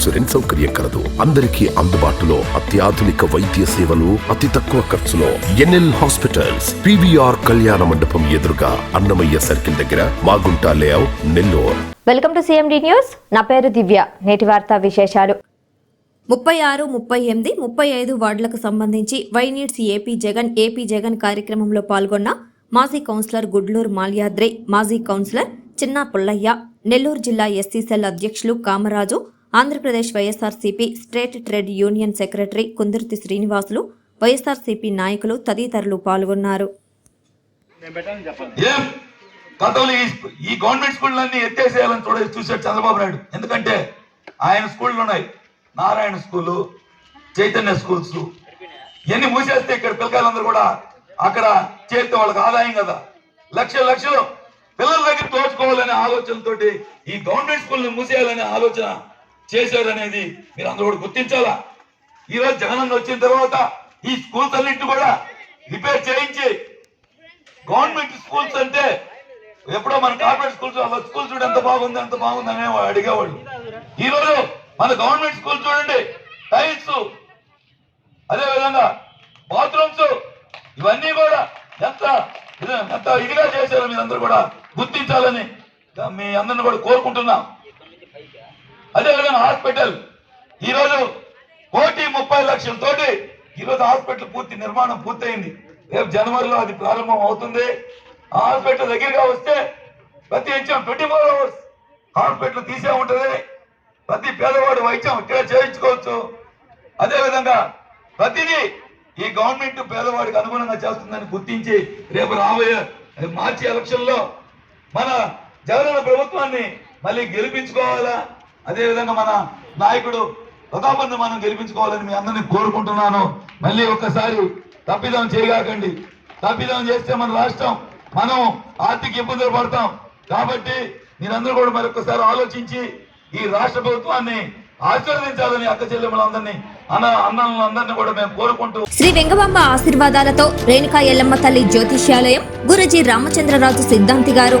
Insurance సౌకర్యం కలదు. అందరికీ అందుబాటులో అత్యాధునిక వైద్య సేవలు అతి తక్కువ ఖర్చులో. ఎన్ఎల్ హాస్పిటల్స్ పివిఆర్ కళ్యాణ మండపం ఎదురుగా అన్నమయ్య సర్కిల్ దగ్గర Magunta layout Nellore. Welcome to CMD news. నా పేరు దివ్య. నేటి వార్తా విశేషాలు. ముప్పై ఆరు ముప్పై ఎనిమిది ముప్పై ఐదు వార్డులకు సంబంధించి why needs AP Jagan AP Jagan కార్యక్రమంలో పాల్గొన్న మాజీ కౌన్సిలర్ గుడ్లూరు మాల్యాద్రి మాజీ కౌన్సిలర్ చిన్న పుల్లయ్య నెల్లూరు జిల్లా ఎస్సీ సెల్ అధ్యక్షులు Kamaraju Andhra Pradesh YSRCP state trade union secretary Kundurthi Srinivasulu YSRCP నాయకులు తదితరులు పాల్గొన్నారు. గతంలో ఈ గవర్నమెంట్ స్కూళ్ళన్నీ ఎత్తేసేయాలని చూడ చూశాడు చంద్రబాబు నాయుడు. ఎందుకంటే ఆయన స్కూళ్ళు ఉన్నాయి. Narayana school Chaitanya schools. ఇవన్నీ మూసేస్తే ఇక్కడ పిల్లకాయలందరూ కూడా అక్కడ చేస్తే వాళ్ళకి ఆదాయం కదా. లక్షలు లక్షలు పిల్లల దగ్గర దోచుకోవాలనే ఆలోచనతోటి ఈ గవర్నమెంట్ స్కూల్ని మూసేయాలనే ఆలోచన చేశారనేది మీరు అందరూ కూడా గుర్తించాలా? ఈరోజు రోజు జగనన్న వచ్చిన తర్వాత ఈ స్కూల్స్ అన్నింటి కూడా రిపేర్ చేయించి గవర్నమెంట్ స్కూల్స్ అంటే ఎప్పుడో మన కార్పొరేట్ స్కూల్స్ వాళ్ళ స్కూల్ చూడండి ఎంత బాగుంది ఎంత బాగుంది అనే అడిగేవాళ్ళు. ఈ మన గవర్నమెంట్ స్కూల్ చూడండి టైల్స్ అదే విధంగా బాత్రూమ్స్ ఇవన్నీ కూడా ఎంత ఎంత ఇదిగా చేశారు మీరందరూ కూడా గుర్తించాలని మీ అందరిని కూడా కోరుకుంటున్నాం. అదే హాస్పిటల్. ఈ రోజు కోటి ముప్పై లక్షలతోటి ఈ రోజు హాస్పిటల్ పూర్తి నిర్మాణం పూర్తయింది. రేపు జనవరిలో అది ప్రారంభం అవుతుంది. హాస్పిటల్ దగ్గరగా వస్తే ప్రతి నిత్యం ట్వంటీ ఫోర్ అవర్స్ హాస్పిటల్ తీసే ఉంటది. ప్రతి పేదవాడు వైద్యం ఇక్కడే చేయించుకోవచ్చు. అదే విధంగా ప్రతిదీ ఈ గవర్నమెంట్ పేదవాడికి అనుగుణంగా చేస్తుందని గుర్తించి రేపు రాబోయే మార్చి ఎలక్షన్లో మన జగనన్న ప్రభుత్వాన్ని మళ్ళీ గెలిపించుకోవాలా? అదేవిధంగా మన నాయకుడు ప్రతాపన్ని మనం గెలిపించుకోవాలని మీ అందరినీ కోరుకుంటున్నాను. మళ్ళీ ఒక్కసారి తప్పిదం చేయగాకండి. తప్పిదం చేస్తే మన రాష్ట్రం మనం ఆర్థిక ఇబ్బందులు పడతాం. కాబట్టి మీరందరూ కూడా మరొకసారి ఆలోచించి ఈ రాష్ట్ర ప్రభుత్వాన్ని ఆశీర్వదించాలని అక్క చెల్లెములందరినీ కూడా మేము కోరుకుంటూ శ్రీ వెంగబాంబ ఆశీర్వాదాలతో రేణుకా ఎల్లమ్మ తల్లి జ్యోతిష్యాలయం గురుజీ రామచంద్రరాజు సిద్ధాంతి గారు